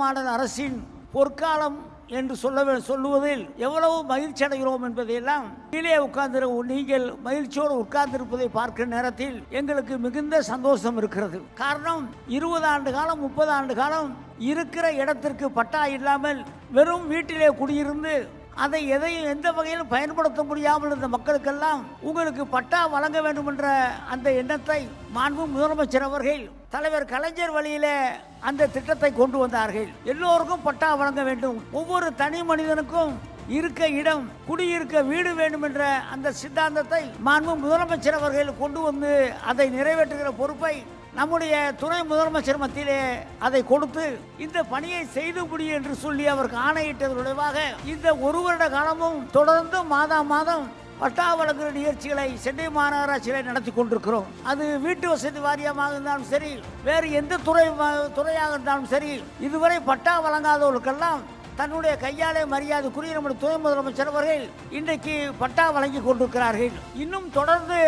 Model அரசின் பொற்காலம் என்று சொல்ல சொல்லுவதில் எவ்வளவு மகிழ்ச்சி அடைகிறோம் என்பதையெல்லாம் கீழே உட்கார்ந்து நீங்கள் மகிழ்ச்சியோடு உட்கார்ந்திருப்பதை பார்க்கிற நேரத்தில் எங்களுக்கு மிகுந்த சந்தோஷம் இருக்கிறது. காரணம் இருபது ஆண்டு காலம் முப்பது ஆண்டு காலம் இருக்கிற இடத்திற்கு பட்டா இல்லாமல் வெறும் வீட்டிலே குடியிருந்து அதை எதையும் எந்த வகையிலும் பயன்படுத்த முடியாமல் இருந்த மக்களுக்கெல்லாம் உங்களுக்கு பட்டா வழங்க வேண்டும் என்ற அந்த எண்ணத்தை மாண்பு முதலமைச்சர் அவர்கள் தலைவர் கலைஞர் வழியில அந்த திட்டத்தை கொண்டு வந்தார்கள். எல்லோருக்கும் பட்டா வழங்க வேண்டும். ஒவ்வொரு தனி மனிதனுக்கும் இருக்க இடம் குடியிருக்க வீடு வேண்டும் என்ற அந்த சித்தாந்தத்தை மாண்பு முதலமைச்சர் அவர்கள் கொண்டு வந்து அதை நிறைவேற்றுகிற பொறுப்பை நம்முடைய துணை முதலமைச்சர் மத்தியிலே அதை கொடுத்து இந்த பணியை செய்து முடியும் என்று சொல்லி அவருக்கு ஆணையிட்டது விளைவாக இந்த ஒரு வருட காலமும் தொடர்ந்து மாதம் மாதம் பட்டா வழங்குகிற நிகழ்ச்சிகளை சென்னை மாநகராட்சியில நடத்தி கொண்டிருக்கிறோம். அது வீட்டு வசதி வாரியமாக இருந்தாலும் சரி வேறு எந்த துறை துறையாக இருந்தாலும் சரி இதுவரை பட்டா வழங்காதவர்களுக்கெல்லாம் தன்னுடைய கையாலே மரியாதைக்குரிய நம்முடைய துணை முதலமைச்சர் அவர்கள் இன்றைக்கு பட்டா வழங்கி கொண்டிருக்கிறார்கள். இன்னும் தொடர்ந்து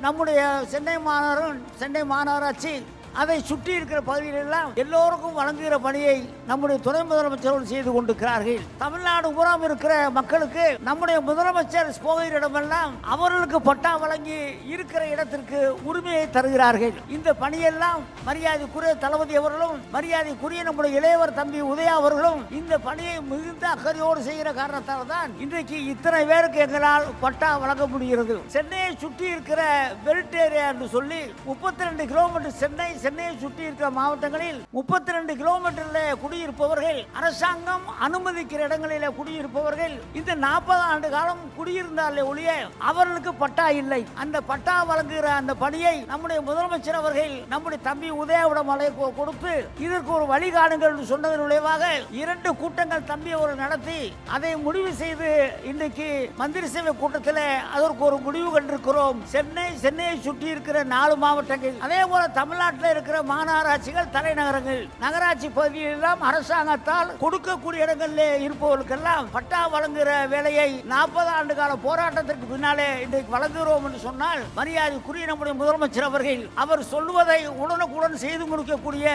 நம்முடைய சென்னை மாநகரம் சென்னை மாநகராட்சி அதை சுற்றி இருக்கிற பகுதிகளெல்லாம் எல்லோருக்கும் வழங்குகிற பணியை நம்முடைய துணை முதலமைச்சர்கள் செய்து கொண்டிருக்கிறார்கள். தமிழ்நாடு பூராம் இருக்கிற மக்களுக்கு நம்முடைய முதலமைச்சர் போகிற இடமெல்லாம் அவர்களுக்கு பட்டா வழங்கி இருக்கிற இடத்திற்கு உரிமையை தருகிறார்கள். இந்த பணியெல்லாம் மரியாதைக்குரிய தளபதி அவர்களும் மரியாதைக்குரிய நம்முடைய இளையவர் தம்பி உதயா அவர்களும் இந்த பணியை மிகுந்த அக்கறையோடு செய்கிற காரணத்தால் தான் இன்றைக்கு இத்தனை பேருக்கு எங்களால் பட்டா வழங்க முடிகிறது. சென்னையை சுற்றி இருக்கிற பெல்ட் ஏரியா என்று சொல்லி முப்பத்தி ரெண்டு கிலோமீட்டர் சென்னை சென்னையை சுற்றி இருக்கிற மாவட்டங்களில் முப்பத்தி ரெண்டு கிலோமீட்டர்ல குடியிருப்பவர்கள் அரசாங்கம் அனுமதிக்கிற இடங்களில குடியிருப்பவர்கள் இந்த நாற்பது ஆண்டு காலம் குடியிருந்தாலே ஒழிய அவர்களுக்கு பட்டா இல்லை. அந்த பட்டா வழங்குகிற அந்த பணியை நம்முடைய முதலமைச்சர் அவர்கள் நம்முடைய தம்பி உதயாவிடம் அலை கொடுத்து இதற்கு ஒரு வழிகாடுங்கள் என்று சொன்னதன் விளைவாக இரண்டு கூட்டங்கள் தம்பி அவர்கள் நடத்தி அதை முடிவு செய்து இன்றைக்கு மந்திரி சபை கூட்டத்தில் அதற்கு ஒரு முடிவு கண்டிருக்கிறோம். சென்னை சென்னையை சுற்றி இருக்கிற நாலு மாவட்டங்கள். அதே போல தமிழ்நாட்டில் இருக்கிற மாநகராட்சிகள் தலைநகரங்கள். நகராட்சி பகுதிகளெல்லாம் அரசாங்கத்தால் கொடுக்கக்கூடிய இடங்களில் இருப்பவர்களுக்கெல்லாம் பட்டா வழங்குகிற வேலையை நாற்பது ஆண்டு கால போராட்டத்திற்கு பின்னாலே இன்றைக்கு வழங்குகிறோம் என்று சொன்னால் மரியாதைக்குரிய நம்முடைய முதலமைச்சர் அவர்கள் அவர் சொல்லுவதை உடனுக்குடன் செய்து முடிக்கக்கூடிய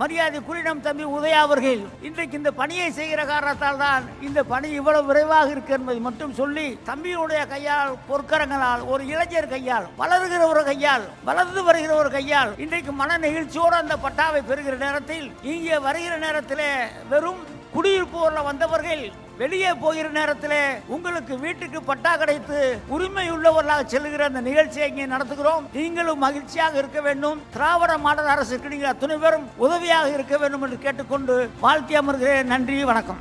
மரியாதைக்குரிய நம் தம்பி உதயா அவர்கள் இன்றைக்கு இந்த பணியை செய்கிற காரணத்தால் தான் இந்த பணி இவ்வளவு விரைவாக இருக்கு என்பதை மட்டும் சொல்லி தம்பியுடைய கையால் பொற்கரங்களால் ஒரு இளைஞர் கையால் வளர்கிற ஒரு கையால் வளர்ந்து வருகிற ஒரு கையால் இன்றைக்கு மன நெகிழ்ச்சியோடு அந்த பட்டாவை பெறுகிற நேரத்தில் இங்கே வருகிற நேரத்தில் வெறும் குடியிருப்போர்ல வந்தவர்கள் வெளியே போகிற நேரத்தில் உங்களுக்கு வீட்டுக்கு பட்டா கிடைத்து உரிமை உள்ளவர்களாக செல்கிற அந்த நிகழ்ச்சியை இங்கே நடத்துகிறோம். நீங்களும் மகிழ்ச்சியாக இருக்க வேண்டும். திராவிட மாடல் அரசுக்கு நீங்கள் அத்துணை பேரும் உதவியாக இருக்க வேண்டும் என்று கேட்டுக்கொண்டு வாழ்த்தி அமர்கிறேன். நன்றி வணக்கம்.